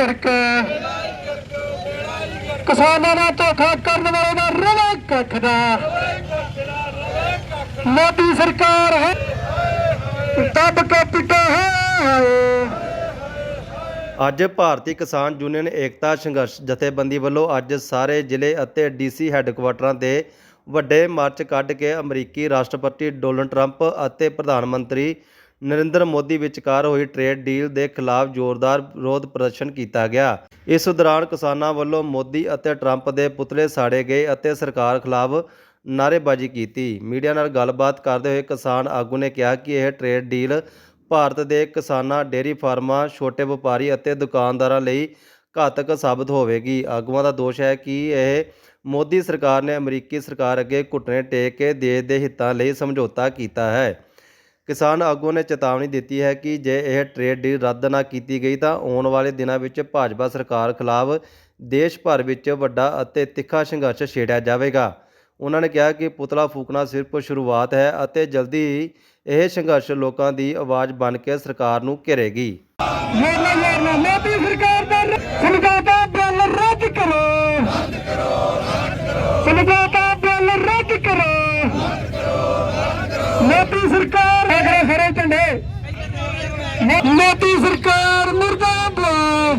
ਕਰਕੇ ਕਿਸਾਨਾਂ ਨਾਲ ਧੋਖਾ ਕਰਨ ਵਾਲੇ ਦਾ ਰਵਾ ਕੱਖ ਦਾ। ਮੋਦੀ ਸਰਕਾਰ ਹੈ। ਦੱਬ ਕੇ ਪਿੱਟੇ ਹੈ। ਅੱਜ ਭਾਰਤੀ ਕਿਸਾਨ ਯੂਨੀਅਨ ਏਕਤਾ ਸੰਘਰਸ਼ ਜਥੇਬੰਦੀ ਵੱਲੋਂ ਅੱਜ ਸਾਰੇ ਜ਼ਿਲ੍ਹੇ ਅਤੇ ਡੀਸੀ ਹੈੱਡਕੁਆਟਰਾਂ ਤੇ ਵੱਡੇ ਮਾਰਚ ਕੱਢ ਕੇ ਅਮਰੀਕੀ ਰਾਸ਼ਟਰਪਤੀ ਡੋਨਲਡ ਟਰੰਪ ਅਤੇ ਪ੍ਰਧਾਨ ਮੰਤਰੀ ਨਰਿੰਦਰ ਮੋਦੀ ਵਿਚਕਾਰ ਹੋਈ ਟ੍ਰੇਡ ਡੀਲ ਦੇ ਖਿਲਾਫ ਜ਼ੋਰਦਾਰ ਵਿਰੋਧ ਪ੍ਰਦਰਸ਼ਨ ਕੀਤਾ ਗਿਆ। ਇਸ ਦੌਰਾਨ ਕਿਸਾਨਾਂ ਵੱਲੋਂ ਮੋਦੀ ਅਤੇ ਟਰੰਪ ਦੇ ਪੁਤਲੇ ਸਾੜੇ ਗਏ ਅਤੇ ਸਰਕਾਰ ਖਿਲਾਫ ਨਾਅਰੇਬਾਜ਼ੀ ਕੀਤੀ। ਮੀਡੀਆ ਨਾਲ ਗੱਲਬਾਤ ਕਰਦੇ ਹੋਏ ਕਿਸਾਨ ਆਗੂ ਨੇ ਕਿਹਾ ਕਿ ਇਹ ਟ੍ਰੇਡ ਡੀਲ ਭਾਰਤ ਦੇ ਕਿਸਾਨਾਂ, ਡੇਅਰੀ ਫਾਰਮਾਂ, ਛੋਟੇ ਵਪਾਰੀ ਅਤੇ ਦੁਕਾਨਦਾਰਾਂ ਲਈ ਘਾਤਕ ਸਾਬਤ ਹੋਵੇਗੀ। ਆਗੂਆਂ ਦਾ ਦੋਸ਼ ਹੈ ਕਿ ਇਹ ਮੋਦੀ ਸਰਕਾਰ ਨੇ ਅਮਰੀਕੀ ਸਰਕਾਰ ਅੱਗੇ ਘੁੱਟਣੇ ਟੇਕ ਕੇ ਦੇਸ਼ ਦੇ ਹਿੱਤਾਂ ਲਈ ਸਮਝੌਤਾ ਕੀਤਾ ਹੈ। ਕਿਸਾਨ ਆਗੂ ਨੇ ਚੇਤਾਵਨੀ ਦਿੱਤੀ ਹੈ ਕਿ ਜੇ ਇਹ ਟ੍ਰੇਡ ਡੀਲ ਰੱਦ ਨਾ ਕੀਤੀ ਗਈ ਤਾਂ ਆਉਣ ਵਾਲੇ ਦਿਨਾਂ ਵਿੱਚ ਭਾਜਪਾ ਸਰਕਾਰ ਖਿਲਾਫ ਦੇਸ਼ ਭਰ ਵਿੱਚ ਵੱਡਾ ਅਤੇ ਤਿੱਖਾ ਸੰਘਰਸ਼ ਛੇੜਿਆ ਜਾਵੇਗਾ। ਉਹਨਾਂ ਨੇ ਕਿਹਾ ਕਿ ਪੁਤਲਾ ਫੂਕਣਾ ਸਿਰਫ ਸ਼ੁਰੂਆਤ ਹੈ ਅਤੇ ਜਲਦੀ ਹੀ ਇਹ ਸੰਘਰਸ਼ ਲੋਕਾਂ ਦੀ ਆਵਾਜ਼ ਬਣ ਕੇ ਸਰਕਾਰ ਨੂੰ ਘੇਰੇਗੀ। ਯਾਰਨਾ ਯਾਰਨਾ ਮੋਦੀ ਸਰਕਾਰ ਦਾ ਰ- ਮੋ- ਮੋਦੀ ਸਰਕਾਰ ਮੁਰਦਾਬਾਦ।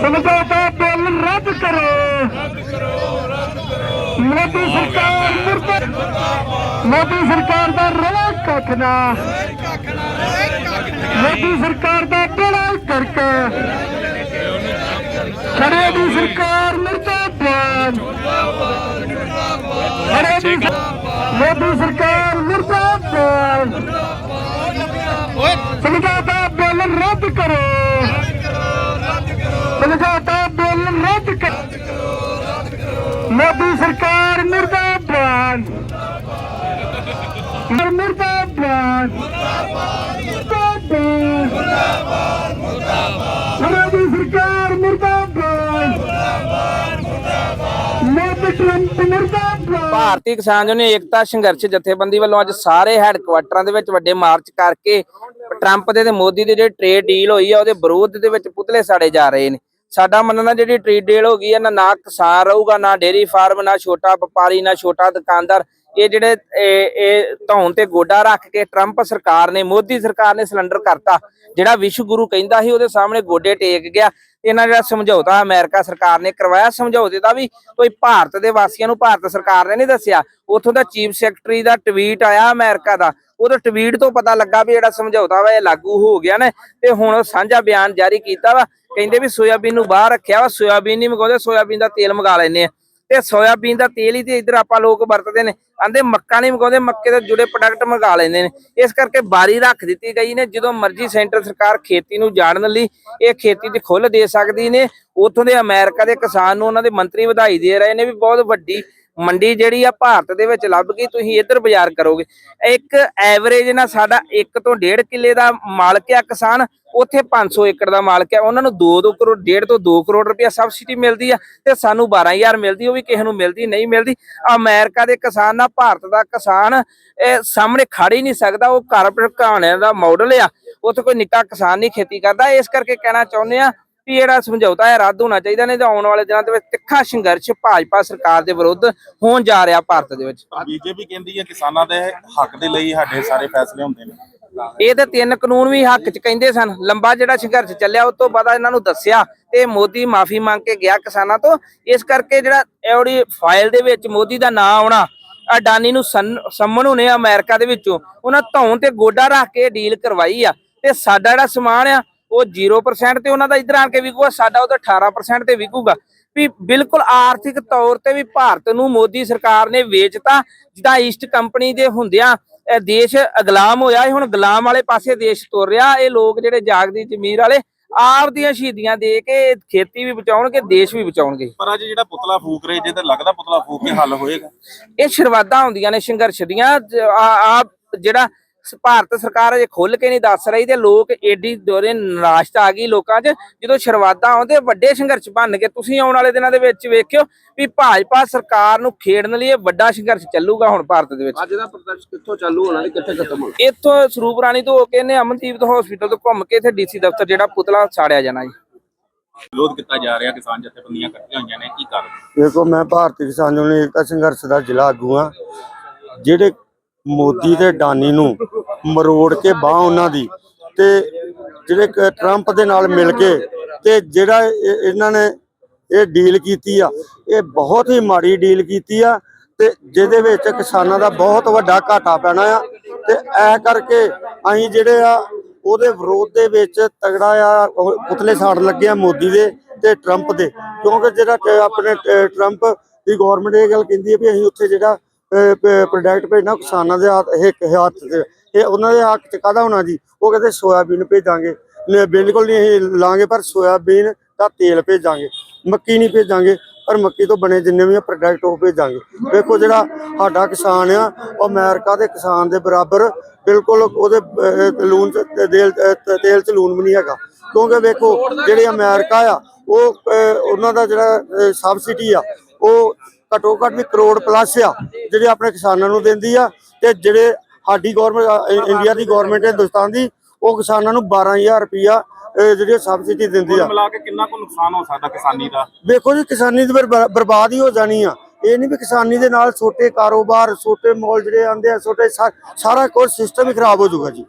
ਸਮਝੌਤਾ ਬਿੱਲ ਰੱਦ ਕਰੋ। ਮੋਦੀ ਸਰਕਾਰ ਮੁਰਦਾਬਾਦ। ਮੋਦੀ ਸਰਕਾਰ ਦਾ ਰਵਾ ਕੱਖ ਨਾ ਮੋਦੀ ਸਰਕਾਰ ਦਾ ਬੜਾ ਕਰਕੇ। ਖੜੇ ਦੀ ਸਰਕਾਰ ਮੁਰਦਾਬਾਦ। ਖੜੇ ਦੀ ਮੋਦੀ ਸਰਕਾਰ ਮੁਰਦਾਬਾਦ। ਸਮਝੌਤਾ ਬਿੱਲ ਰੱਦ ਕਰੋ। ਸਮਝੌਤਾ ਬਿੱਲ ਰੱਦ ਕਰੋ ਮੋਦੀ ਸਰਕਾਰ ਮੁਰਦਾਬਾਦ। ਮੁਰਦਾਬਾਦ। ਮੁਰਦਾਬਾਦ ਮੋਦੀ ਸਰਕਾਰ ਮੁਰਦਾਬਾਦ ਮੋਦੀ ਟਰੰਪ ਮੁਰਦਾਬਾਦ ਭਾਰਤੀ ਕਿਸਾਨ ਯੂਨੀਅਨ ਏਕਤਾ ਸੰਘਰਸ਼ ਜਥੇਬੰਦੀ ਵੱਲੋਂ ਅੱਜ ਸਾਰੇ ਹੈੱਡਕੁਆਟਰਾਂ ਦੇ ਵਿੱਚ ਵੱਡੇ ਮਾਰਚ ਕਰਕੇ ਟਰੰਪ ਦੇ ਤੇ ਮੋਦੀ ਦੇ ਜਿਹੜੇ ਟ੍ਰੇਡ ਡੀਲ ਹੋਈ ਆ, ਉਹਦੇ ਵਿਰੋਧ ਦੇ ਵਿੱਚ ਪੁਤਲੇ ਸਾੜੇ ਜਾ ਰਹੇ ਨੇ। ਸਾਡਾ ਮੰਨਣਾ ਜਿਹੜੀ ਟ੍ਰੇਡ ਡੀਲ ਹੋ ਗਈ ਹੈ ਨਾ ਨਾ ਕਿਸਾਨ ਰਹੂਗਾ, ਨਾ ਡੇਰੀ ਫਾਰਮ ਨਾ ਛੋਟਾ ਵਪਾਰੀ, ਨਾ ਛੋਟਾ ਦੁਕਾਨਦਾਰ ਇਹ ਜਿਹੜੇ, ਇਹ ਇਹ ਧੌਣ ਤੇ ਗੋਡਾ ਰੱਖ ਕੇ ਟਰੰਪ ਸਰਕਾਰ ਨੇ, ਮੋਦੀ ਸਰਕਾਰ ਨੇ ਸਿਲੰਡਰ ਕਰਤਾ, ਜਿਹੜਾ ਵਿਸ਼ਵ ਗੁਰੂ ਕਹਿੰਦਾ ਸੀ, ਉਹਦੇ ਸਾਹਮਣੇ ਗੋਡੇ ਟੇਕ ਗਿਆ। ਇਹਨਾਂ ਜਿਹੜਾ ਸਮਝੌਤਾ ਅਮਰੀਕਾ ਸਰਕਾਰ ਨੇ ਕਰਵਾਇਆ। ਸਮਝੌਤੇ ਦਾ ਵੀ ਕੋਈ ਭਾਰਤ ਦੇ ਵਾਸੀਆਂ ਨੂੰ ਭਾਰਤ ਸਰਕਾਰ ਨੇ ਨਹੀਂ ਦੱਸਿਆ। ਉੱਥੋਂ ਦਾ ਚੀਫ ਸੈਕਟਰੀ ਦਾ ਟਵੀਟ ਆਇਆ ਅਮਰੀਕਾ ਦਾ। ਉਹਦੇ ਟਵੀਟ ਤੋਂ ਪਤਾ ਲੱਗਾ ਵੀ ਜਿਹੜਾ ਸਮਝੌਤਾ ਵਾ, ਇਹ ਲਾਗੂ ਹੋ ਗਿਆ ਨੇ। ਤੇ ਹੁਣ ਸਾਂਝਾ ਬਿਆਨ ਜਾਰੀ ਕੀਤਾ ਵਾ। ਕਹਿੰਦੇ ਵੀ ਸੋਇਆਬੀਨ ਨੂੰ ਬਾਹਰ ਰੱਖਿਆ ਵਾ। ਸੋਇਆਬੀਨ ਨਹੀਂ ਮੰਗਾਉਂਦੇ, ਸੋਇਆਬੀਨ ਦਾ ਤੇਲ ਮੰਗਾ ਲੈਨੇ ਆ। ਤੇ ਸੋਇਆਬੀਨ ਦਾ ਤੇਲ ਹੀ ਤੇ ਇੱਧਰ ਆਪਾਂ ਲੋਕ ਵਰਤਦੇ ਨੇ। ਆਂਦੇ ਮੱਕਾ ਨਹੀਂ ਮੰਗਾਉਂਦੇ, ਮੱਕੇ ਦੇ ਜੁੜੇ ਪ੍ਰੋਡਕਟ ਮੰਗਾ ਲੈਂਦੇ ਨੇ। ਇਸ ਕਰਕੇ ਬਾਰੀ ਰੱਖ ਦਿੱਤੀ ਗਈ ਨੇ, ਜਦੋਂ ਮਰਜ਼ੀ ਸੈਂਟਰ ਸਰਕਾਰ ਖੇਤੀ ਨੂੰ ਜਾਣਨ ਲਈ ਇਹ ਖੇਤੀ ਤੇ ਖੁੱਲ ਦੇ ਸਕਦੀ ਨੇ। ਉਥੋਂ ਦੇ ਅਮਰੀਕਾ ਦੇ ਕਿਸਾਨ ਨੂੰ ਉਹਨਾਂ ਦੇ ਮੰਤਰੀ ਵਧਾਈ ਦੇ ਰਹੇ ਨੇ ਵੀ ਬਹੁਤ ਵੱਡੀ ਮੰਡੀ ਜਿਹੜੀ ਆ ਭਾਰਤ ਦੇ ਵਿੱਚ ਲੱਭ ਗਈ, ਤੁਸੀਂ ਇੱਧਰ ਬਾਜ਼ਾਰ ਕਰੋਗੇ। ਇੱਕ ਐਵਰੇਜ ਨਾ ਸਾਡਾ 1 ਤੋਂ 1.5 ਕਿੱਲੇ ਦਾ ਮਾਲਕ ਆ ਕਿਸਾਨ, ਉੱਥੇ 500 ਏਕੜ ਦਾ ਮਾਲਕ ਹੈ ਉਹਨਾਂ ਨੂੰ 2-2 ਕਰੋੜ 1.5 ਤੋਂ 2 ਕਰੋੜ ਰੁਪਇਆ ਸਬਸਿਡੀ ਮਿਲਦੀ ਆ ਤੇ ਸਾਨੂੰ 12000 ਮਿਲਦੀ, ਉਹ ਵੀ ਕਿਸੇ ਨੂੰ ਮਿਲਦੀ, ਨਹੀਂ ਮਿਲਦੀ। ਅਮਰੀਕਾ ਦੇ ਕਿਸਾਨ ਨਾਲ ਭਾਰਤ ਦਾ ਕਿਸਾਨ, ਇਹ ਸਾਹਮਣੇ ਖੜ ਹੀ ਨਹੀਂ ਸਕਦਾ, ਉਹ ਘਰ ਕਹਾਣਿਆਂ ਦਾ ਮਾਡਲ ਆ। ਉੱਥੇ ਕੋਈ ਨਿੱਕਾ ਕਿਸਾਨ ਨਹੀਂ ਖੇਤੀ ਕਰਦਾ। ਇਸ ਕਰਕੇ ਕਹਿਣਾ ਚਾਹੁੰਦੇ ਆ ਵੀ ਜਿਹੜਾ ਸਮਝੌਤਾ ਹੈ ਰੱਦ ਹੋਣਾ ਚਾਹੀਦਾ ਨਹੀਂ ਤਾਂ ਆਉਣ ਵਾਲੇ ਦਿਨਾਂ ਦੇ ਵਿੱਚ ਤਿੱਖਾ ਸੰਘਰਸ਼ ਭਾਜਪਾ ਸਰਕਾਰ ਦੇ ਵਿਰੁੱਧ ਹੋਣ ਜਾ ਰਿਹਾ ਭਾਰਤ ਦੇ ਵਿੱਚ। ਬੀਜੇਪੀ ਕਹਿੰਦੀ ਹੈ ਕਿਸਾਨਾਂ ਦੇ ਹੱਕ ਦੇ ਲਈ ਸਾਡੇ ਸਾਰੇ ਫੈਸਲੇ ਹੁੰਦੇ ਨੇ। ਇਹ ਤੇ ਤਿੰਨ ਕਾਨੂੰਨ ਵੀ ਹੱਕ ਚ ਕਹਿੰਦੇ ਸਨ। ਲੰਬਾ ਜਿਹੜਾ ਸੰਘਰਸ਼ ਚੱਲਿਆ ਉਸ ਤੋਂ ਬਾਅਦ ਇਹਨਾਂ ਨੂੰ ਦੱਸਿਆ ਤੇ ਮੋਦੀ ਮਾਫੀ ਮੰਗ ਕੇ ਗਿਆ ਕਿਸਾਨਾਂ ਤੋਂ। ਇਸ ਕਰਕੇ ਜਿਹੜਾ ਇਹੜੀ ਫਾਈਲ ਦੇ ਵਿੱਚ ਮੋਦੀ ਦਾ ਨਾਂ ਆਉਣਾ ਅਡਾਨੀ ਨੂੰ ਸੰਮਣ ਹੋਣੇ ਅਮਰੀਕਾ ਦੇ ਵਿੱਚੋਂ ਉਹਨਾਂ ਧੌਣ ਤੇ ਗੋਡਾ ਰੱਖ ਕੇ ਡੀਲ ਕਰਵਾਈ ਆ। ਤੇ ਸਾਡਾ ਜਿਹੜਾ ਸਮਾਨ ਆ ਉਹ 0% ਤੇ ਉਹਨਾਂ ਦਾ ਇਧਰ ਆਣ ਕੇ ਵਿਕੂਗਾ ਸਾਡਾ ਉਹ ਤਾਂ 18% ਤੇ ਵਿਕੂਗਾ। ਵੀ ਬਿਲਕੁਲ ਆਰਥਿਕ ਤੌਰ ਤੇ ਵੀ ਭਾਰਤ ਨੂੰ ਮੋਦੀ ਸਰਕਾਰ ਨੇ ਵੇਚਤਾ ਜਿੱਦਾਂ ਈਸਟ ਕੰਪਨੀ ਦੇ ਹੁੰਦਿਆਂ ਇਹ ਦੇਸ਼ ਅਗਲਾਮ ਹੋਇਆ ਇਹ ਹੁਣ ਗੁਲਾਮ ਵਾਲੇ ਪਾਸੇ ਦੇਸ਼ ਤੁਰ ਰਿਹਾ ਇਹ ਲੋਕ ਜਿਹੜੇ ਜਾਗਦੀ ਜ਼ਮੀਰ ਵਾਲੇ ਆਪ ਦੀਆਂ ਸ਼ਹੀਦੀਆਂ ਦੇ ਕੇ ਖੇਤੀ ਵੀ ਬਚਾਉਣਗੇ ਦੇਸ਼ ਵੀ ਬਚਾਉਣਗੇ। ਪਰ ਅੱਜ ਜਿਹੜਾ ਪੁਤਲਾ ਫੂਕ ਰਹੇ ਜੇ ਤਾਂ ਲੱਗਦਾ ਪੁਤਲਾ ਫੂਕ ਕੇ ਹੱਲ ਹੋਏਗਾ। ਇਹ ਸ਼ੁਰੂਆਤਾਂ ਹੁੰਦੀਆਂ ਨੇ ਸੰਘਰਸ਼ ਦੀਆਂ ਆ ਜਿਹੜਾ ਭਾਰਤ ਸਰਕਾਰ ਅਜੇ ਖੁੱਲ ਕੇ ਨਹੀਂ ਦੱਸ ਰਹੀ ਤੇ ਲੋਕ ਏਡੀ ਦੋਰੇ ਨਿਰਾਸ਼ਤਾ ਆ ਗਈ ਲੋਕਾਂ 'ਚ। ਜਦੋਂ ਸ਼ੁਰੂਆਤਾਂ ਆਉਂਦੇ ਵੱਡੇ ਸੰਘਰਸ਼ ਬਣ ਕੇ ਤੁਸੀਂ ਆਉਣ ਵਾਲੇ ਦਿਨਾਂ ਦੇ ਵਿੱਚ ਵੇਖਿਓ ਵੀ ਭਾਜਪਾ ਸਰਕਾਰ ਨੂੰ ਖੇਡਣ ਲਈ ਇਹ ਵੱਡਾ ਸੰਘਰਸ਼ ਚੱਲੂਗਾ ਹੁਣ ਭਾਰਤ ਦੇ ਵਿੱਚ। ਅੱਜ ਦਾ ਪ੍ਰਦਰਸ਼ਨ ਕਿੱਥੋਂ ਚਾਲੂ ਹੋਣਾ ਤੇ ਕਿੱਥੇ ਖਤਮ ਹੋਣਾ? ਇੱਥੋਂ ਸਰੂਪ ਰਾਣੀ ਤੋਂ ਹੋ ਕੇ ਨੇ ਅਮਨਦੀਪ ਹਸਪੀਟਲ ਤੋਂ ਘੁੰਮ ਕੇ ਇੱਥੇ ਡੀਸੀ ਦਫ਼ਤਰ ਜਿਹੜਾ ਪੁਤਲਾ ਸਾੜਿਆ ਜਾਣਾ ਜੀ। ਵਿਰੋਧ ਕੀਤਾ ਜਾ ਰਿਹਾ ਕਿਸਾਨ ਜਥੇਬੰਦੀਆਂ ਇਕੱਠੀਆਂ ਹੋਈਆਂ ਨੇ ਕੀ ਕਾਰਨ? ਦੇਖੋ ਮੈਂ ਭਾਰਤੀ ਕਿਸਾਨ ਯੂਨੀਅਨ ਏਕਤਾ ਸੰਘਰਸ਼ ਦਾ ਜ਼ਿਲ੍ਹਾ ਆਗੂ ਹਾਂ। ਜਿਹੜੇ ਮੋਦੀ ਤੇ ਡਾਨੀ ਨੂੰ ਮਰੋੜ ਕੇ ਬਾਹ ਉਹਨਾਂ ਦੀ। ਤੇ ਜਿਹੜੇ ਕ- ਟਰੰਪ ਦੇ ਨਾਲ ਮਿਲ ਕੇ ਤੇ ਜਿਹੜਾ ਇਹਨਾਂ ਨੇ ਇਹ ਡੀਲ ਕੀਤੀ ਆ, ਇਹ ਬਹੁਤ ਹੀ ਮਾੜੀ ਡੀਲ ਕੀਤੀ ਆ ਤੇ ਜਿਹਦੇ ਵਿੱਚ ਕਿਸਾਨਾਂ ਦਾ ਬਹੁਤ ਵੱਡਾ ਘਾਟਾ ਪੈਣਾ ਆ। ਤੇ ਐ ਕਰਕੇ ਅਸੀਂ ਜਿਹੜੇ ਆ, ਉਹਦੇ ਵਿਰੋਧ ਦੇ ਵਿੱਚ ਤਗੜਾ ਆ ਪੁਤਲੇ ਸਾੜਨ ਲੱਗੇ ਆ ਮੋਦੀ ਦੇ ਤੇ ਟਰੰਪ ਦੇ। ਕਿਉਂਕਿ ਜਿਹੜਾ ਆਪਣੇ ਟਰੰਪ ਦੀ ਗਵਰਨਮੈਂਟ ਇਹ ਗੱਲ ਕਹਿੰਦੀ ਹੈ ਵੀ ਅਸੀਂ ਉੱਥੇ ਜਿਹੜਾ ਪ੍ਰੋਡਕਟ ਭੇਜਣਾ ਕਿਸਾਨਾਂ ਦੇ ਹੱਥ ਇੱਕ ਹੱਥ ਤੇ ਇਹ ਉਹਨਾਂ ਦੇ ਹੱਕ ਚ ਕਾਹਦਾ ਹੋਣਾ ਜੀ? ਉਹ ਕਹਿੰਦੇ ਸੋਇਆਬੀਨ ਭੇਜਾਂਗੇ। ਬਿਲਕੁਲ ਨਹੀਂ, ਅਸੀਂ ਲਾਂਗੇ, ਪਰ ਸੋਇਆਬੀਨ ਦਾ ਤੇਲ ਭੇਜਾਂਗੇ। ਮੱਕੀ ਨਹੀਂ ਭੇਜਾਂਗੇ, ਪਰ ਮੱਕੀ ਤੋਂ ਬਣੇ ਜਿੰਨੇ ਵੀ ਪ੍ਰੋਡਕਟ ਉਹ ਭੇਜਾਂਗੇ। ਵੇਖੋ ਜਿਹੜਾ ਸਾਡਾ ਕਿਸਾਨ ਆ, ਉਹ ਅਮਰੀਕਾ ਦੇ ਕਿਸਾਨ ਦੇ ਬਰਾਬਰ ਬਿਲਕੁਲ ਉਹਦੇ ਲੂਣ ਚ ਤੇਲ ਤੇਲ ਚ ਲੂਣ ਵੀ ਨਹੀਂ ਹੈਗਾ। ਕਿਉਂਕਿ ਵੇਖੋ, ਜਿਹੜੇ ਅਮਰੀਕਾ ਆ, ਉਹ ਉਹਨਾਂ ਦਾ ਜਿਹੜਾ ਸਬਸਿਡੀ ਆ, ਉਹ ਘੱਟੋ ਘੱਟ ਵੀ ਕਰੋੜ ਪਲੱਸ ਆ ਜਿਹੜੇ ਆਪਣੇ ਕਿਸਾਨਾਂ ਨੂੰ ਦਿੰਦੀ ਆ ਤੇ ਜਿਹੜੇ ਸਾਡੀ ਗਵਰਨਮੈਂਟ ਇੰਡੀਆ ਦੀ ਗਵਰਨਮੈਂਟ ਹਿੰਦੁਸਤਾਨ ਦੀ ਉਹ ਕਿਸਾਨਾਂ ਨੂੰ 12000 ਰੁਪਇਆ ਜਿਹੜੀ ਸਬਸਿਡੀ ਦਿੰਦੀ ਆ। ਮਿਲਾ ਕੇ ਕਿੰਨਾ ਕੁ ਨੁਕਸਾਨ ਹੋ ਸਕਦਾ ਕਿਸਾਨੀ ਦਾ? ਵੇਖੋ ਜੀ ਕਿਸਾਨੀ ਦੀ ਬਰਬਾ- ਬਰਬਾਦ ਹੀ ਹੋ ਜਾਣੀ ਆ। ਇਹ ਨਹੀਂ ਵੀ ਕਿਸਾਨੀ ਦੇ ਨਾਲ ਛੋਟੇ ਕਾਰੋਬਾਰ ਛੋਟੇ ਮਾਲ ਜਿਹੜੇ ਆਂਦੇ ਆ ਛੋਟੇ ਸਾਰਾ ਕੁਝ ਸਿਸਟਮ ਹੀ ਖਰਾਬ ਹੋ ਜਾਊਗਾ ਜੀ।